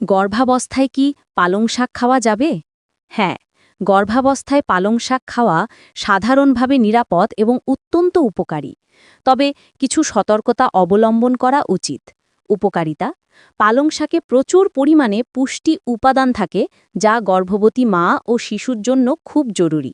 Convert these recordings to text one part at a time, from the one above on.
গর্ভাবস্থায় কি পালং শাক খাওয়া যাবে? হ্যাঁ গর্ভাবস্থায় পালং শাক খাওয়া সাধারণভাবে নিরাপদ এবং অত্যন্ত উপকারী। তবে কিছু সতর্কতা অবলম্বন করা উচিত। উপকারিতা, পালং শাকে প্রচুর পরিমাণে পুষ্টি উপাদান থাকে যা গর্ভবতী মা ও শিশুর জন্য খুব জরুরি।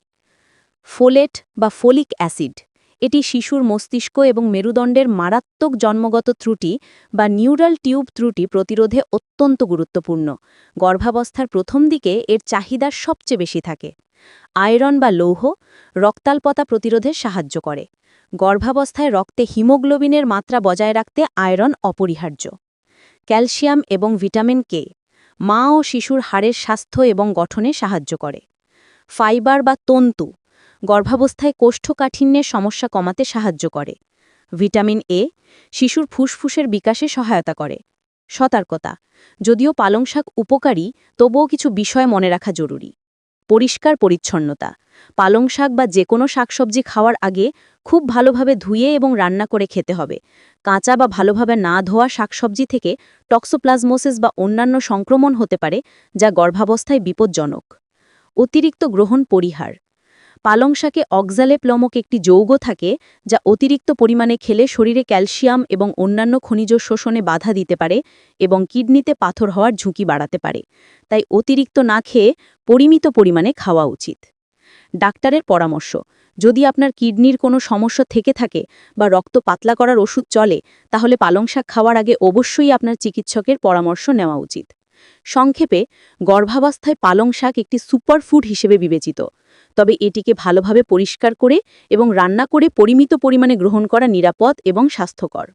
ফোলেট বা ফোলিক অ্যাসিড। এটি শিশুর মস্তিষ্ক এবং মেরুদণ্ডের মারাত্মক জন্মগত ত্রুটি বা নিউরাল টিউব ত্রুটি প্রতিরোধে অত্যন্ত গুরুত্বপূর্ণ। গর্ভাবস্থার প্রথম দিকে এর চাহিদা সবচেয়ে বেশি থাকে। আয়রন বা লৌহ রক্তাল্পতা প্রতিরোধে সাহায্য করে। গর্ভাবস্থায় রক্তে হিমোগ্লোবিনের মাত্রা বজায় রাখতে আয়রন অপরিহার্য। ক্যালসিয়াম এবং ভিটামিন কে মা ও শিশুর হাড়ের স্বাস্থ্য এবং গঠনে সাহায্য করে। ফাইবার বা তন্তু গর্ভাবস্থায় কোষ্ঠকাঠিন্যের সমস্যা কমাতে সাহায্য করে। ভিটামিন এ শিশুর ফুসফুসের বিকাশে সহায়তা করে। সতর্কতা, যদিও পালং শাক উপকারী, তবুও কিছু বিষয় মনে রাখা জরুরি। পরিষ্কার পরিচ্ছন্নতা, পালং শাক বা যে কোনো শাকসবজি খাওয়ার আগে খুব ভালোভাবে ধুয়ে এবং রান্না করে খেতে হবে। কাঁচা বা ভালোভাবে না ধোয়া শাকসবজি থেকে টক্সোপ্লাজমোসিস বা অন্যান্য সংক্রমণ হতে পারে, যা গর্ভাবস্থায় বিপজ্জনক। অতিরিক্ত গ্রহণ পরিহার পালং শাকে অক্সালেপ লমক একটি যৌগ থাকে, যা অতিরিক্ত পরিমাণে খেলে শরীরে ক্যালসিয়াম এবং অন্যান্য খনিজ শোষণে বাধা দিতে পারে এবং কিডনিতে পাথর হওয়ার ঝুঁকি বাড়াতে পারে। তাই অতিরিক্ত না খেয়ে পরিমিত পরিমাণে খাওয়া উচিত। ডাক্তারের পরামর্শ, যদি আপনার কিডনির কোনো সমস্যা থেকে থাকে বা রক্ত পাতলা করার ওষুধ চলে, তাহলে পালং শাক খাওয়ার আগে অবশ্যই আপনার চিকিৎসকের পরামর্শ নেওয়া উচিত। সংক্ষেপে, গর্ভাবস্থায় পালং শাক একটি সুপারফুড হিসেবে বিবেচিত। তবে এটিকে ভালোভাবে পরিষ্কার করে এবং রান্না করে পরিমিত পরিমাণে গ্রহণ করা নিরাপদ এবং স্বাস্থ্যকর।